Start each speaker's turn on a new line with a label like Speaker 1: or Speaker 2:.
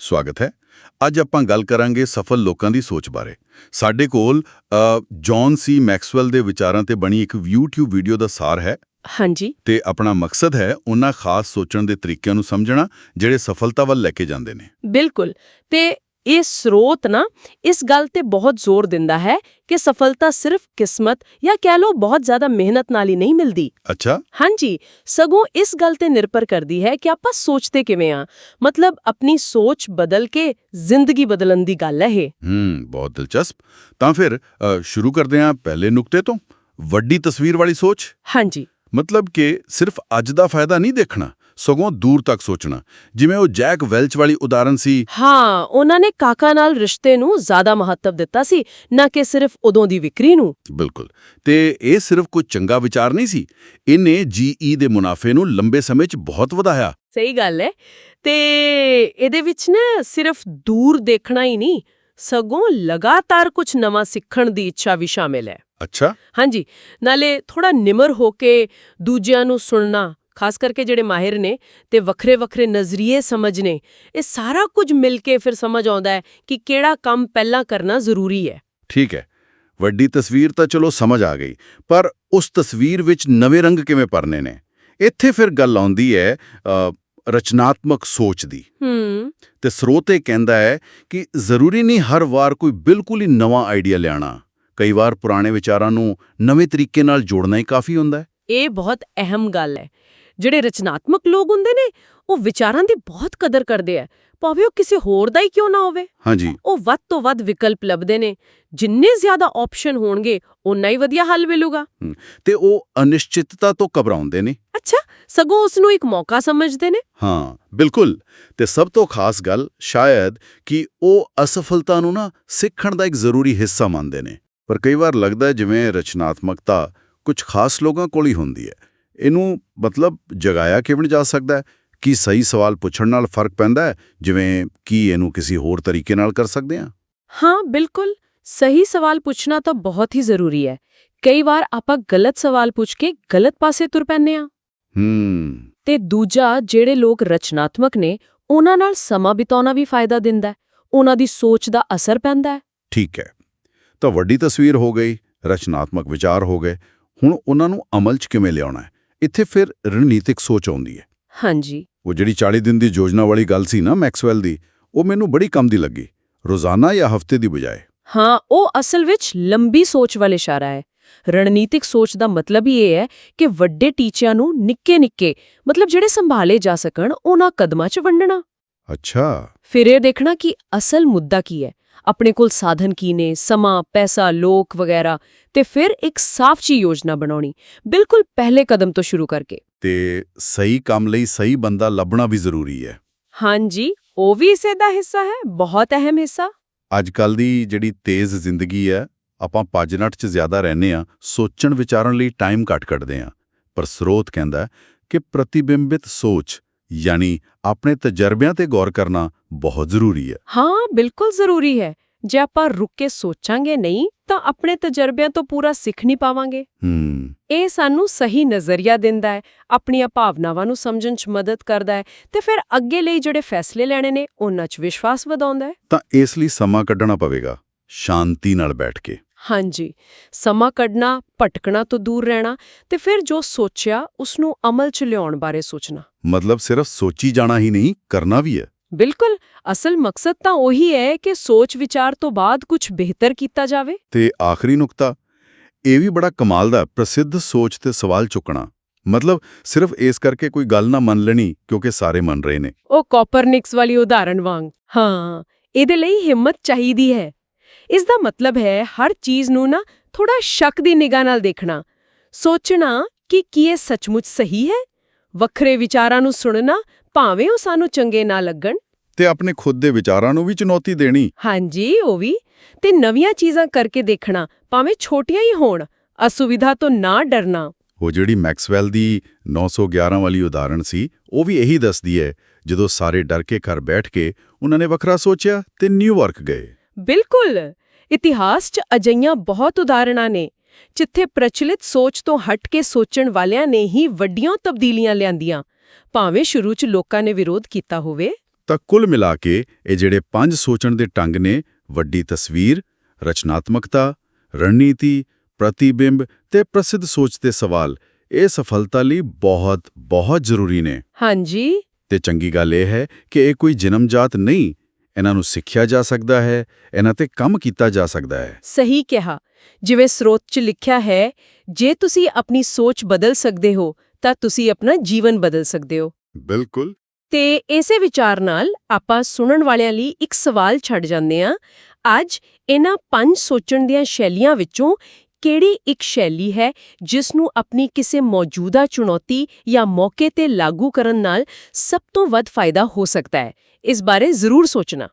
Speaker 1: ਸਵਾਗਤ ਹੈ। ਅੱਜ ਆਪਾਂ ਗੱਲ ਕਰਾਂਗੇ ਸਫਲ ਲੋਕਾਂ ਦੀ ਸੋਚ ਬਾਰੇ। ਸਾਡੇ ਕੋਲ ਜੌਨ ਸੀ ਮੈਕਸਵੈਲ ਦੇ ਵਿਚਾਰਾਂ ਤੇ ਬਣੀ ਇੱਕ YouTube ਵੀਡੀਓ ਦਾ ਸਾਰ ਹੈ।
Speaker 2: ਹਾਂਜੀ।
Speaker 1: ਤੇ ਆਪਣਾ ਮਕਸਦ ਹੈ ਉਹਨਾਂ ਖਾਸ ਸੋਚਣ ਦੇ ਤਰੀਕਿਆਂ ਨੂੰ ਸਮਝਣਾ ਜਿਹੜੇ ਸਫਲਤਾ ਵੱਲ ਲੈ ਕੇ ਜਾਂਦੇ ਨੇ।
Speaker 2: ਬਿਲਕੁਲ। ਤੇ ਇਹ ਸਰੋਤ ਨਾ ਇਸ ਗੱਲ ਤੇ ਬਹੁਤ ਜ਼ੋਰ ਦਿੰਦਾ ਹੈ ਕਿ ਸਫਲਤਾ ਸਿਰਫ ਕਿਸਮਤ ਜਾਂ ਕਹਿ ਲਓ ਬਹੁਤ ਜ਼ਿਆਦਾ ਮਿਹਨਤ ਨਾਲ ਹੀ ਨਹੀਂ ਮਿਲਦੀ।
Speaker 1: ਅੱਛਾ।
Speaker 2: ਹਾਂਜੀ ਸਗੋਂ ਇਸ ਗੱਲ ਤੇ ਨਿਰਭਰ ਕਰਦੀ ਹੈ ਕਿ ਆਪਾਂ ਸੋਚਦੇ ਕਿਵੇਂ ਆ। ਮਤਲਬ ਆਪਣੀ ਸੋਚ ਬਦਲ ਕੇ ਜ਼ਿੰਦਗੀ ਬਦਲਣ ਦੀ ਗੱਲ ਹੈ ਇਹ।
Speaker 1: ਹੂੰ ਬਹੁਤ ਦਿਲਚਸਪ। ਤਾਂ ਫਿਰ ਸ਼ੁਰੂ ਕਰਦੇ ਹਾਂ ਪਹਿਲੇ ਨੁਕਤੇ ਤੋਂ? ਵੱਡੀ ਤਸਵੀਰ ਵਾਲੀ ਸੋਚ?
Speaker 2: ਹਾਂਜੀ।
Speaker 1: ਮਤਲਬ ਕਿ ਸਿਰਫ ਅੱਜ ਦਾ ਫਾਇਦਾ ਨਹੀਂ ਦੇਖਣਾ? ਸਗੋਂ ਦੂਰ ਤੱਕ ਸੋਚਣਾ। ਜਿਵੇਂ ਉਹ ਜੈਕ ਵੈਲਚ ਵਾਲੀ ਉਦਾਹਰਨ ਸੀ।
Speaker 2: ਹਾਂ ਉਹਨਾਂ ਨੇ ਕਾਕਾ ਨਾਲ ਰਿਸ਼ਤੇ ਨੂੰ ਜ਼ਿਆਦਾ ਮਹੱਤਵ ਦਿੱਤਾ ਸੀ ਨਾ ਕਿ ਸਿਰਫ ਉਦੋਂ ਦੀ ਵਿਕਰੀ ਨੂੰ।
Speaker 1: ਬਿਲਕੁਲ। ਤੇ ਇਹ ਸਿਰਫ ਕੋਈ ਚੰਗਾ ਵਿਚਾਰ ਨਹੀਂ ਸੀ। ਇਹਨੇ ਜੀਈ ਦੇ ਮੁਨਾਫੇ ਨੂੰ ਲੰਬੇ ਸਮੇਂ 'ਚ ਬਹੁਤ ਵਧਾਇਆ।
Speaker 2: ਸਹੀ ਗੱਲ ਹੈ। ਤੇ ਇਹਦੇ ਵਿੱਚ ਨਾ ਸਿਰਫ ਦੂਰ ਦੇਖਣਾ ਹੀ ਨਹੀਂ ਸਗੋਂ ਲਗਾਤਾਰ ਕੁਝ ਨਵਾਂ ਸਿੱਖਣ ਦੀ ਇੱਛਾ ਵੀ ਸ਼ਾਮਿਲ ਹੈ।
Speaker 1: ਅੱਛਾ।
Speaker 2: ਹਾਂਜੀ। ਨਾਲੇ ਥੋੜਾ ਨਿਮਰ ਹੋ ਕੇ ਦੂਜਿਆਂ ਨੂੰ ਸੁਣਨਾ ਖਾਸ ਕਰਕੇ ਜਿਹੜੇ ਮਾਹਿਰ ਨੇ ਤੇ ਵੱਖਰੇ ਵੱਖਰੇ ਨਜ਼ਰੀਏ ਸਮਝਨੇ ਇਹ ਸਾਰਾ ਕੁਝ ਮਿਲ ਕੇ ਫਿਰ ਸਮਝ ਆਉਂਦਾ ਹੈ ਕਿ ਕਿਹੜਾ ਕੰਮ ਪਹਿਲਾਂ ਕਰਨਾ ਜ਼ਰੂਰੀ ਹੈ।
Speaker 1: ਠੀਕ ਹੈ ਵੱਡੀ ਤਸਵੀਰ ਤਾਂ ਚਲੋ ਸਮਝ ਆ ਗਈ ਪਰ ਉਸ ਤਸਵੀਰ ਵਿੱਚ ਨਵੇਂ ਰੰਗ ਕਿਵੇਂ ਭਰਨੇ ਨੇ? ਇੱਥੇ ਫਿਰ ਗੱਲ ਆਉਂਦੀ ਹੈ ਰਚਨਾਤਮਕ ਸੋਚ ਦੀ।
Speaker 2: ਹੂੰ।
Speaker 1: ਤੇ ਸਰੋਤ ਕਹਿੰਦਾ ਹੈ ਕਿ ਜ਼ਰੂਰੀ ਨਹੀਂ ਹਰ ਵਾਰ ਕੋਈ ਬਿਲਕੁਲ ਹੀ ਨਵਾਂ ਆਈਡੀਆ ਲਿਆਣਾ ਕਈ ਵਾਰ ਪੁਰਾਣੇ ਵਿਚਾਰਾਂ ਨੂੰ ਨਵੇਂ ਤਰੀਕੇ ਨਾਲ ਜੋੜਨਾ ਹੀ ਕਾਫੀ ਹੁੰਦਾ ਹੈ।
Speaker 2: ਇਹ ਬਹੁਤ ਅਹਿਮ ਗੱਲ ਹੈ। ਜਿਹੜੇ ਰਚਨਾਤਮਕ ਲੋਕ ਹੁੰਦੇ ਨੇ ਉਹ ਵਿਚਾਰਾਂ ਦੀ ਬਹੁਤ ਕਦਰ ਕਰਦੇ ਆ ਭਾਵੇਂ ਉਹ ਕਿਸੇ ਹੋਰ ਦਾ ਹੀ ਕਿਉਂ ਨਾ ਹੋਵੇ।
Speaker 1: ਹਾਂਜੀ।
Speaker 2: ਉਹ ਵੱਧ ਤੋਂ ਵੱਧ ਵਿਕਲਪ ਲੱਭਦੇ ਨੇ। ਜਿੰਨੇ ਜ਼ਿਆਦਾ ਆਪਸ਼ਨ ਹੋਣਗੇ ਉਨਾ ਹੀ ਵਧੀਆ ਹੱਲ ਮਿਲੂਗਾ।
Speaker 1: ਤੇ ਉਹ ਅਨਿਸ਼ਚਿਤਤਾ ਤੋਂ ਘਬਰਾਉਂਦੇ ਨੇ।
Speaker 2: ਅੱਛਾ ਸਗੋਂ ਉਸ ਨੂੰ ਇੱਕ ਮੌਕਾ ਸਮਝਦੇ ਨੇ।
Speaker 1: ਹਾਂ ਬਿਲਕੁਲ। ਤੇ ਸਭ ਤੋਂ ਖਾਸ ਗੱਲ ਸ਼ਾਇਦ ਕਿ ਉਹ ਅਸਫਲਤਾ ਨੂੰ ਨਾ ਸਿੱਖਣ ਦਾ ਇੱਕ ਜ਼ਰੂਰੀ ਹਿੱਸਾ ਮੰਨਦੇ ਨੇ। ਪਰ ਕਈ ਵਾਰ ਲੱਗਦਾ ਜਿਵੇਂ ਰਚਨਾਤਮਕਤਾ ਕੁਝ ਖਾਸ ਲੋਕਾਂ ਕੋਲ ਹੀ ਹੁੰਦੀ ਹੈ। ਇਹਨੂੰ ਮਤਲਬ ਜਗਾਇਆ ਕਿਵੇਂ ਜਾ ਸਕਦਾ ਹੈ? ਕੀ ਸਹੀ ਸਵਾਲ ਪੁੱਛਣ ਨਾਲ ਫ਼ਰਕ ਪੈਂਦਾ ਹੈ? ਜਿਵੇਂ ਕੀ ਇਹਨੂੰ ਕਿਸੇ ਹੋਰ ਤਰੀਕੇ ਨਾਲ ਕਰ ਸਕਦੇ ਹਾਂ?
Speaker 2: ਹਾਂ ਬਿਲਕੁਲ। ਸਹੀ ਸਵਾਲ ਪੁੱਛਣਾ ਤਾਂ ਬਹੁਤ ਹੀ ਜ਼ਰੂਰੀ ਹੈ। ਕਈ ਵਾਰ ਆਪਾਂ ਗਲਤ ਸਵਾਲ ਪੁੱਛ ਕੇ ਗਲਤ ਪਾਸੇ ਤੁਰ ਪੈਂਦੇ ਆ
Speaker 1: ਹੂੰ।
Speaker 2: ਤੇ ਦੂਜਾ ਜਿਹੜੇ ਲੋਕ ਰਚਨਾਤਮਕ ਨੇ ਉਹਨਾਂ ਨਾਲ ਸਮਾਂ ਬਿਤਾਉਣਾ ਵੀ ਫਾਇਦਾ ਦਿੰਦਾ ਹੈ। ਉਹਨਾਂ ਦੀ ਸੋਚ ਦਾ ਅਸਰ ਪੈਂਦਾ ਹੈ।
Speaker 1: ਠੀਕ ਹੈ। ਤਾਂ ਵੱਡੀ ਤਸਵੀਰ ਹੋ ਗਈ ਰਚਨਾਤਮਕ ਵਿਚਾਰ ਹੋ ਗਏ। ਹੁਣ ਉਹਨਾਂ ਨੂੰ ਅਮਲ 'ਚ ਕਿਵੇਂ ਲਿਆਉਣਾ ਹੈ? ਇੱਥੇ ਫਿਰ ਰਣਨੀਤਿਕ ਸੋਚ ਆਉਂਦੀ ਹੈ।
Speaker 2: ਹਾਂਜੀ।
Speaker 1: ਉਹ ਜਿਹੜੀ 40 ਦਿਨ ਦੀ ਯੋਜਨਾ ਵਾਲੀ ਗੱਲ ਸੀ ਨਾ ਮੈਕਸਵੈਲ ਦੀ ਉਹ ਮੈਨੂੰ ਬੜੀ ਕੰਮ ਦੀ ਲੱਗੀ ਰੋਜ਼ਾਨਾ ਜਾਂ ਹਫ਼ਤੇ ਦੀ ਬਜਾਏ।
Speaker 2: ਹਾਂ ਉਹ ਅਸਲ ਵਿੱਚ ਲੰਬੀ ਸੋਚ ਵੱਲ ਇਸ਼ਾਰਾ ਹੈ। ਰਣਨੀਤਿਕ ਸੋਚ ਦਾ ਮਤਲਬ ਹੀ ਇਹ ਹੈ ਕਿ ਵੱਡੇ ਟੀਚਿਆਂ ਨੂੰ ਨਿੱਕੇ-ਨਿੱਕੇ ਮਤਲਬ ਜਿਹੜੇ ਸੰਭਾਲੇ ਜਾ ਸਕਣ ਉਹਨਾਂ ਕਦਮਾਂ 'ਚ ਵੰਡਣਾ।
Speaker 1: ਅੱਛਾ।
Speaker 2: ਫਿਰ ਇਹ ਦੇਖਣਾ ਕਿ ਅਸਲ ਮੁੱਦਾ ਕੀ ਹੈ। ਆਪਣੇ ਕੋਲ ਸਾਧਨ ਕੀ ਨੇ ਸਮਾਂ ਪੈਸਾ ਲੋਕ ਵਗੈਰਾ ਤੇ ਫਿਰ ਇੱਕ ਸਾਫ਼ ਜੀ ਯੋਜਨਾ ਬਣਾਉਣੀ। ਬਿਲਕੁਲ ਪਹਿਲੇ ਕਦਮ ਤੋਂ ਸ਼ੁਰੂ ਕਰਕੇ।
Speaker 1: ਤੇ ਸਹੀ ਕੰਮ ਲਈ ਸਹੀ ਬੰਦਾ ਲੱਭਣਾ ਵੀ ਜ਼ਰੂਰੀ ਹੈ।
Speaker 2: ਹਾਂਜੀ ਉਹ ਵੀ ਇਸੇ ਦਾ ਹਿੱਸਾ ਹੈ ਬਹੁਤ ਅਹਿਮ ਹਿੱਸਾ।
Speaker 1: ਅੱਜ ਕੱਲ ਦੀ ਜਿਹੜੀ ਤੇਜ਼ ਜ਼ਿੰਦਗੀ ਹੈ ਆਪਾਂ ਭੱਜ-ਨੱਠ 'ਚ ਜ਼ਿਆਦਾ ਰਹਿੰਦੇ ਆ ਸੋਚਣ ਵਿਚਾਰਨ ਲਈ ਟਾਈਮ ਘੱਟ ਕੱਢਦੇ ਆ ਪਰ ਸਰੋਤ ਕਹਿੰਦਾ ਕਿ ਪ੍ਰਤੀਬਿੰਬਿਤ ਸੋਚ ਯਾਨੀ ਆਪਣੇ ਤਜਰਬਿਆਂ ਤੇ ਗੌਰ ਕਰਨਾ ਬਹੁਤ ਜ਼ਰੂਰੀ ਹੈ।
Speaker 2: ਹਾਂ ਬਿਲਕੁਲ ਜ਼ਰੂਰੀ ਹੈ। ਜੇ ਆਪਾਂ ਰੁੱਕ ਕੇ ਸੋਚਾਂਗੇ ਨਹੀਂ ਤਾਂ ਆਪਣੇ ਤਜਰਬਿਆਂ ਤੋਂ ਪੂਰਾ ਸਿੱਖ ਨਹੀਂ ਪਾਵਾਂਗੇ।
Speaker 1: ਹੂੰ।
Speaker 2: ਇਹ ਸਾਨੂੰ ਸਹੀ ਨਜ਼ਰੀਆ ਦਿੰਦਾ ਹੈ ਆਪਣੀਆਂ ਭਾਵਨਾਵਾਂ ਨੂੰ ਸਮਝਣ 'ਚ ਮਦਦ ਕਰਦਾ ਹੈ ਤੇ ਫਿਰ ਅੱਗੇ ਲਈ ਜਿਹੜੇ ਫੈਸਲੇ ਲੈਣੇ ਨੇ ਉਹਨਾਂ 'ਚ ਵਿਸ਼ਵਾਸ ਵਧਾਉਂਦਾ ਹੈ।
Speaker 1: ਤਾਂ ਇਸ ਲਈ ਸਮਾਂ ਕੱਢਣਾ ਪਵੇਗਾ ਸ਼ਾਂਤੀ ਨਾਲ ਬੈਠ ਕੇ।
Speaker 2: ਹਾਂਜੀ ਸਮਾਂ ਕੱਢਣਾ ਭਟਕਣਾ ਤੋਂ ਦੂਰ ਰਹਿਣਾ ਤੇ ਫਿਰ ਜੋ ਸੋਚਿਆ ਉਸ ਨੂੰ ਅਮਲ 'ਚ ਲਿਆਉਣ ਬਾਰੇ ਸੋਚਣਾ।
Speaker 1: ਮਤਲਬ ਸਿਰਫ ਸੋਚੀ ਜਾਣਾ ਹੀ ਨਹੀਂ ਕਰਨਾ ਵੀ ਹੈ।
Speaker 2: ਬਿਲਕੁਲ ਅਸਲ ਮਕਸਦ ਤਾਂ ਉਹੀ ਹੈ ਕਿ ਸੋਚ ਵਿਚਾਰ ਤੋਂ ਬਾਅਦ ਕੁਝ ਬਿਹਤਰ ਕੀਤਾ ਜਾਵੇ।
Speaker 1: ਤੇ ਆਖਰੀ ਨੁਕਤਾ ਇਹ ਵੀ ਬੜਾ ਕਮਾਲ ਦਾ ਪ੍ਰਸਿੱਧ ਸੋਚ ਤੇ ਸਵਾਲ ਚੁੱਕਣਾ। ਮਤਲਬ ਸਿਰਫ ਇਸ ਕਰਕੇ ਕੋਈ ਗੱਲ ਨਾ ਮੰਨ ਲੈਣੀ ਕਿਉਂਕਿ ਸਾਰੇ ਮੰਨ ਰਹੇ ਨੇ।
Speaker 2: ਉਹ ਕੋਪਰਨਿਕਸ ਵਾਲੀ ਉਦਾਹਰਣ ਵਾਂਗ। ਹਾਂ ਇਹਦੇ ਲਈ ਹਿੰਮਤ ਚਾਹੀਦੀ ਹੈ। ਇਸ ਦਾ ਮਤਲਬ ਹੈ ਹਰ ਚੀਜ਼ ਨੂੰ ਨਾ ਥੋੜਾ ਸ਼ੱਕ ਦੀ ਨਿਗਾਹ ਨਾਲ ਦੇਖਣਾ। ਸੋਚਣਾ ਕਿ ਕੀ ਇਹ ਸੱਚਮੁੱਚ ਸਹੀ ਹੈ? ਵੱਖਰੇ ਵਿਚਾਰਾਂ ਨੂੰ ਸੁਣਨਾ ਭਾਵੇਂ ਉਹ ਸਾਨੂੰ ਚੰਗੇ ਨਾ ਲੱਗਣ।
Speaker 1: ਤੇ ਆਪਣੇ ਖੁਦ ਦੇ ਵਿਚਾਰਾਂ ਨੂੰ ਵੀ ਚੁਣੌਤੀ ਦੇਣੀ।
Speaker 2: ਹਾਂਜੀ ਉਹ ਵੀ। ਤੇ ਨਵੀਆਂ ਚੀਜ਼ਾਂ ਕਰਕੇ ਦੇਖਣਾ ਭਾਵੇਂ ਛੋਟੀਆਂ ਹੀ ਹੋਣ ਅਸੁਵਿਧਾ ਤੋਂ ਨਾ ਡਰਨਾ।
Speaker 1: ਉਹ ਜਿਹੜੀ ਮੈਕਸਵੈਲ ਦੀ 911 ਵਾਲੀ ਉਦਾਹਰਣ ਸੀ ਉਹ ਵੀ ਇਹੀ ਦੱਸਦੀ ਹੈ ਜਦੋਂ ਸਾਰੇ ਡਰ ਕੇ ਘਰ ਬੈਠ ਕੇ ਉਹਨਾਂ ਨੇ ਵੱਖਰਾ ਸੋਚਿਆ ਤੇ ਨਿਊਯਾਰਕ ਗਏ।
Speaker 2: ਬਿਲਕੁਲ! ਇਤਿਹਾਸ 'ਚ ਅਜਈਆਂ ਬਹੁਤ ਉਦਾਹਰਣਾਂ ਨੇ ਜਿੱਥੇ ਪ੍ਰਚਲਿਤ ਸੋਚ ਤੋਂ ਹਟ ਕੇ ਸੋਚਣ ਵਾਲਿਆਂ ਨੇ ਹੀ ਵੱਡੀਆਂ ਤਬਦੀਲੀਆਂ ਲਿਆਂਦੀਆਂ। ਭਾਵੇਂ ਸ਼ੁਰੂ 'ਚ ਲੋਕਾਂ ਨੇ ਵਿਰੋਧ ਕੀਤਾ ਹੋਵੇ।
Speaker 1: ਤਾਂ ਕੁੱਲ ਮਿਲਾ ਕੇ ਇਹ ਜਿਹੜੇ ਪੰਜ ਸੋਚਣ ਦੇ ਢੰਗ ਨੇ ਵੱਡੀ ਤਸਵੀਰ ਰਚਨਾਤਮਕਤਾ ਰਣਨੀਤੀ ਪ੍ਰਤੀਬਿੰਬ ਤੇ ਪ੍ਰਸਿੱਧ ਸੋਚ ਦੇ ਸਵਾਲ ਇਹ ਸਫਲਤਾ ਲਈ ਬਹੁਤ ਬਹੁਤ ਜ਼ਰੂਰੀ ਨੇ।
Speaker 2: ਹਾਂਜੀ।
Speaker 1: ਤੇ ਚੰਗੀ ਗੱਲ ਇਹ ਹੈ ਕਿ ਇਹ ਕੋਈ ਜਨਮਜਾਤ ਨਹੀਂ ਇਹਨਾਂ ਨੂੰ ਸਿੱਖਿਆ ਜਾ ਸਕਦਾ ਹੈ ਇਹਨਾਂ ਤੇ ਕੰਮ ਕੀਤਾ ਜਾ ਸਕਦਾ ਹੈ।
Speaker 2: ਸਹੀ ਕਿਹਾ। ਜਿਵੇਂ ਸਰੋਤ 'ਚ ਲਿਖਿਆ ਹੈ ਜੇ ਤੁਸੀਂ ਆਪਣੀ ਸੋਚ ਬਦਲ ਸਕਦੇ ਹੋ ਤਾਂ ਤੁਸੀਂ ਆਪਣਾ ਜੀਵਨ ਬਦਲ ਸਕਦੇ ਹੋ।
Speaker 1: ਬਿਲਕੁਲ।
Speaker 2: ਤੇ ਇਸੇ ਵਿਚਾਰ ਨਾਲ ਆਪਾਂ ਸੁਣਨ ਵਾਲਿਆਂ ਲਈ ਇੱਕ ਸਵਾਲ ਛੱਡ ਜਾਂਦੇ ਹਾਂ। ਅੱਜ ਇਹਨਾਂ ਪੰਜ ਸੋਚਣ ਦੀਆਂ ਸ਼ੈਲੀਆਂ ਵਿੱਚੋਂ ਕਿਹੜੀ ਇੱਕ ਸ਼ੈਲੀ ਹੈ ਜਿਸ ਨੂੰ ਆਪਣੀ ਕਿਸੇ ਮੌਜੂਦਾ ਚੁਣੌਤੀ ਜਾਂ ਮੌਕੇ ਤੇ ਲਾਗੂ ਕਰਨ ਨਾਲ ਸਭ ਤੋਂ ਵੱਧ ਫਾਇਦਾ ਹੋ ਸਕਦਾ ਹੈ? ਇਸ ਬਾਰੇ ਜ਼ਰੂਰ ਸੋਚਣਾ।